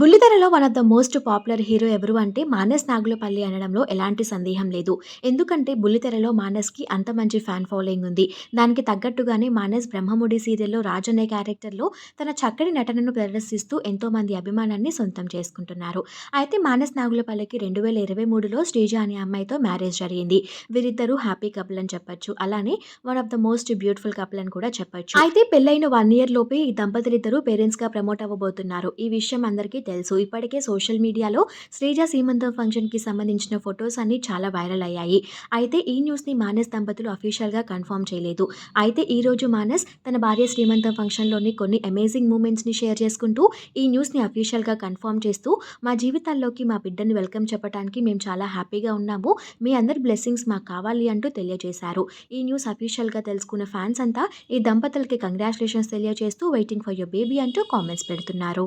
బుల్లితెరలో one of the most popular hero ఎవరు అంటే మానస్ నాగులపల్లి అనడంలో ఎలాంటి సందేహం లేదు. ఎందుకంటే బుల్లితెరలో మానస్కి అంత మంచి ఫ్యాన్ ఫాలోయింగ్ ఉంది. దానికి తగ్గట్టుగానే మానస్ బ్రహ్మముడి సీరియల్లో రాజు అనే క్యారెక్టర్లో తన చక్కటి నటనను ప్రదర్శిస్తూ ఎంతోమంది అభిమానాన్ని సొంతం చేసుకుంటున్నారు. అయితే మానస్ నాగులపల్లికి రెండు వేల ఇరవై మూడులో శ్రీజ అనే అమ్మాయితో మ్యారేజ్ జరిగింది. వీరిద్దరూ హ్యాపీ కపుల్ అని చెప్పొచ్చు. అలానే one of the most beautiful couple అని కూడా చెప్పొచ్చు. అయితే పెళ్ళైన వన్ ఇయర్ లోపే ఈ దంపతులిద్దరూ పేరెంట్స్గా ప్రమోట్ అవ్వబోతున్నారు. ఈ విషయం అందరికీ తెలుసు. ఇప్పటికే సోషల్ మీడియాలో శ్రీజ సీమంతం ఫంక్షన్కి సంబంధించిన ఫొటోస్ అన్ని చాలా వైరల్ అయ్యాయి. అయితే ఈ న్యూస్ని మానస్ దంపతులు అఫీషియల్గా కన్ఫర్మ్ చేయలేదు. అయితే ఈ రోజు మానస్ తన భార్య శ్రీమంతం ఫంక్షన్లోని కొన్ని అమేజింగ్ మూమెంట్స్ని షేర్ చేసుకుంటూ ఈ న్యూస్ని అఫీషియల్గా కన్ఫర్మ్ చేస్తూ మా జీవితాల్లోకి మా బిడ్డని వెల్కమ్ చెప్పడానికి మేము చాలా హ్యాపీగా ఉన్నాము. మీ అందరి బ్లెస్సింగ్స్ మాకు కావాలి అంటూ తెలియజేశారు. ఈ న్యూస్ అఫీషియల్గా తెలుసుకున్న ఫ్యాన్స్ అంతా ఈ దంపతులకి కంగ్రాచులేషన్స్ తెలియజేస్తూ వెయిటింగ్ ఫర్ యువర్ బేబీ అంటూ కామెంట్స్ పెడుతున్నారు.